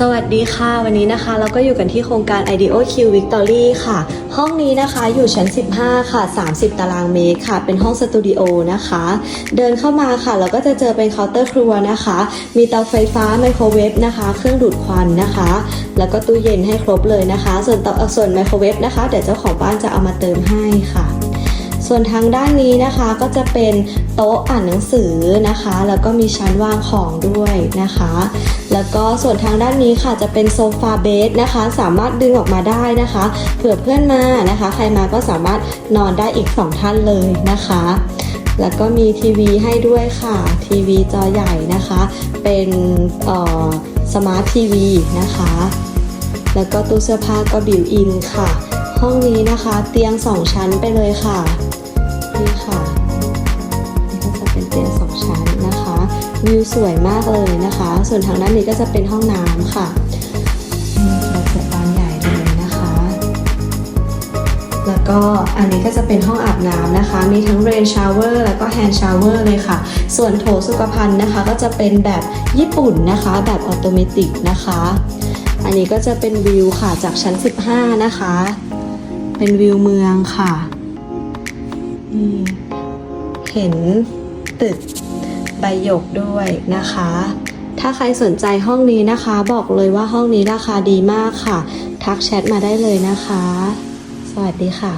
สวัสดีค่ะ วันนี้นะคะเราก็อยู่กันที่โครงการ IDEO Q Victory ค่ะ ห้องนี้นะคะอยู่ชั้น 15 ค่ะ 30 ตารางเมตรค่ะ เป็นห้องสตูดิโอนะคะ เดินเข้ามาค่ะ เราก็จะเจอเป็นเคาน์เตอร์ครัวนะคะ มีเตาไฟฟ้าไมโครเวฟนะคะ เครื่องดูดควันนะคะ แล้วก็ตู้เย็นให้ครบเลยนะคะ ส่วนเตาส่วนไมโครเวฟนะคะ เดี๋ยวเจ้าของบ้านจะเอามาเติมให้ค่ะ ส่วนทางด้านนี้นะคะก็จะเป็นโต๊ะอ่านหนังสือนะคะ แล้วก็มีชั้นวางของด้วยนะคะ แล้วก็ส่วนทางด้านนี้ค่ะจะเป็นโซฟาเบดนะคะ สามารถดึงออกมาได้นะคะเผื่อเพื่อนมานะคะ ใครมาก็สามารถนอนได้อีก 2 ท่านเลยนะคะ แล้วก็มีทีวีให้ด้วยค่ะ ทีวีจอใหญ่นะคะ เป็นสมาร์ททีวีนะคะ แล้วก็ตู้เสื้อผ้าก็บิวอินค่ะ ห้องนี้นะคะ เตียง2ชั้นไปเลยค่ะ นี่ค่ะ นี่ก็จะเป็นเตียง2ชั้นนะคะวิวสวยมากเลยนะคะ ส่วนทางด้านนี้ก็จะเป็นห้องน้ำค่ะนี่เราเปิดบานใหญ่เลยนะคะ แล้วก็อันนี้ก็จะเป็นห้องอาบน้ำนะคะ มีทั้งเรนชาวเวอร์แล้วก็แฮนด์ชาวเวอร์เลยค่ะ ส่วนโถสุขภัณฑ์นะคะ ก็จะเป็นแบบญี่ปุ่นนะคะ แบบออโตเมติกนะคะอันนี้ก็จะเป็นวิวค่ะจากชั้น 15 นะคะ เป็นวิวเมืองค่ะเห็นตึกใบหยกด้วยนะคะ ถ้าใครสนใจห้องนี้นะคะ บอกเลยว่าห้องนี้ราคาดีมากค่ะ ทักแชทมาได้เลยนะคะ สวัสดีค่ะ